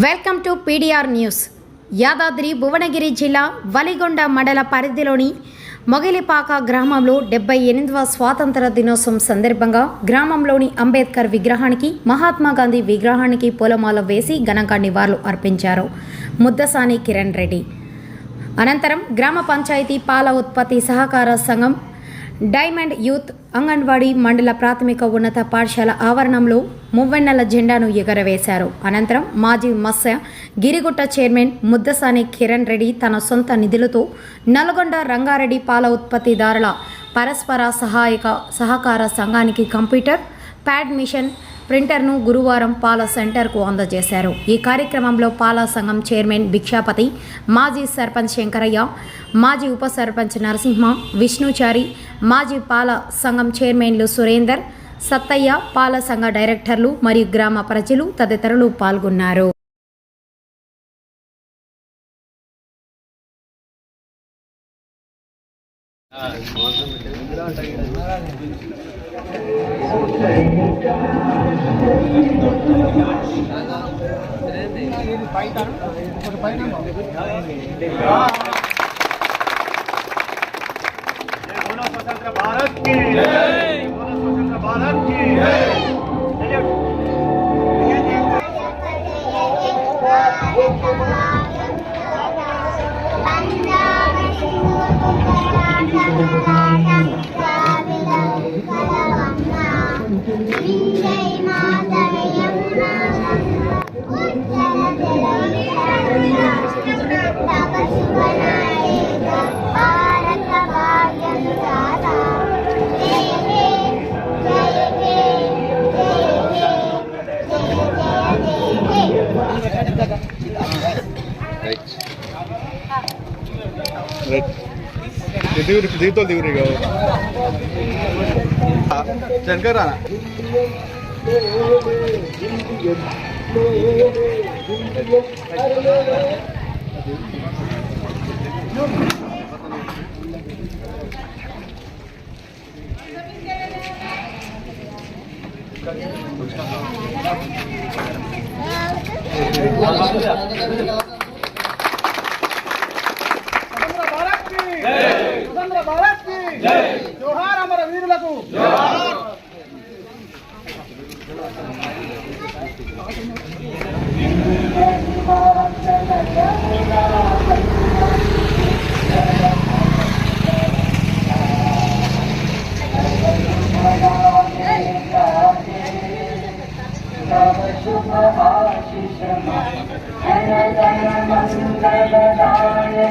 Welcome to PDR news Yadadri Bhuvanagiri జిల్లా వలిగొండ మండల పరిధిలోని మొగిలిపాక గ్రామంలో డెబ్బై ఎనిమిదవ స్వాతంత్ర దినోత్సవం సందర్భంగా గ్రామంలోని అంబేద్కర్ విగ్రహానికి మహాత్మా గాంధీ విగ్రహానికి పూలమాల వేసి ఘనంగా నివాళులు అర్పించారు ముద్దసాని కిరణ్ రెడ్డి. అనంతరం గ్రామ పంచాయతీ పాల ఉత్పత్తి సహకార సంఘం డైమండ్ యూత్ అంగన్వాడీ మండల ప్రాథమిక ఉన్నత పాఠశాల ఆవరణంలో మువ్వెన్నెల జెండాను ఎగరవేశారు. అనంతరం మాజీ మత్స్య గిరిగుట్ట చైర్మన్ ముద్దసాని కిరణ్ రెడ్డి తన సొంత నిధులతో నల్గొండ రంగారెడ్డి పాల ఉత్పత్తిదారుల పరస్పర సహాయక సహకార సంఘానికి కంప్యూటర్ ప్యాడ్ మిషన్ ప్రింటర్ను గురువారం పాల సెంటర్కు అందజేశారు. ఈ కార్యక్రమంలో పాల సంఘం చైర్మన్ భిక్షాపతి మాజీ సర్పంచ్ శంకరయ్య మాజీ ఉప సర్పంచ్ నరసింహ విష్ణుచారి మాజీ పాల సంఘం చైర్మన్లు సురేందర్ సత్తయ్య పాల సంఘ డైరెక్టర్లు మరియు గ్రామ ప్రజలు తదితరులు పాల్గొన్నారు. स्वतंत्र भारत की जय बोलो स्वतंत्र भारत की ரைட் திடீர் தீத்தோல் திவரிகோ சங்கரா Thank you. భారత్కి. జోహార్ అమర వీరులకు.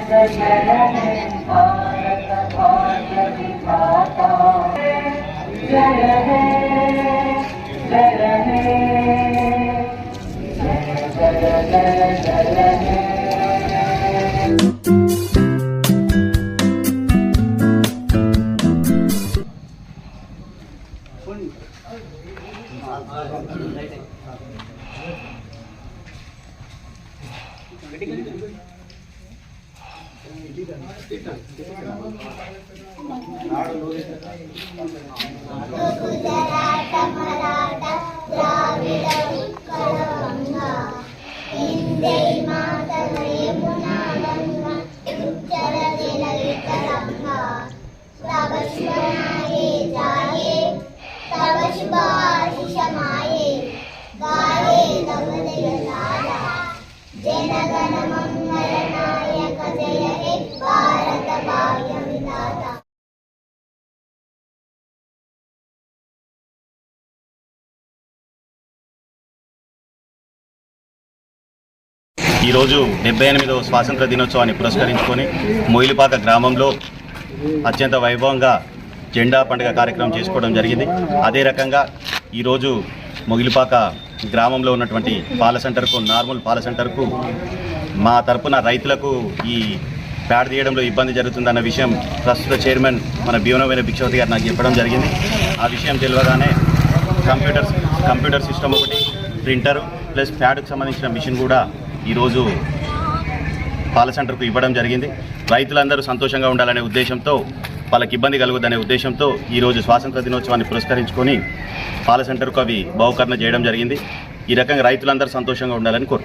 గుజరాట Gracias. ద్రావిడ ఈరోజు డెబ్బై ఎనిమిదవ స్వాతంత్ర దినోత్సవాన్ని పురస్కరించుకొని మొయిలిపాక గ్రామంలో అత్యంత వైభవంగా జెండా పండుగ కార్యక్రమం చేసుకోవడం జరిగింది. అదే రకంగా ఈరోజు మొగిలిపాక గ్రామంలో ఉన్నటువంటి పాల సెంటర్కు నార్మల్ పాల సెంటర్కు మా తరపున రైతులకు ఈ ప్యాడ్ తీయడంలో ఇబ్బంది జరుగుతుందన్న విషయం ప్రస్తుత చైర్మన్ మన భీమనమైన భిక్షవతి గారు నాకు చెప్పడం జరిగింది. ఆ విషయం తెలియగానే కంప్యూటర్ కంప్యూటర్ సిస్టమ్ ఒకటి ప్రింటరు ప్లస్ ప్యాడ్కు సంబంధించిన మిషన్ కూడా ఈరోజు పాల సెంటర్కు ఇవ్వడం జరిగింది. రైతులందరూ సంతోషంగా ఉండాలనే ఉద్దేశంతో వాళ్ళకి ఇబ్బంది కలుగుద్దనే ఉద్దేశంతో ఈరోజు స్వాతంత్ర దినోత్సవాన్ని పురస్కరించుకొని పాల సెంటర్కు అవి బహుకరణ చేయడం జరిగింది. ఈ రకంగా రైతులందరూ సంతోషంగా ఉండాలని కోరు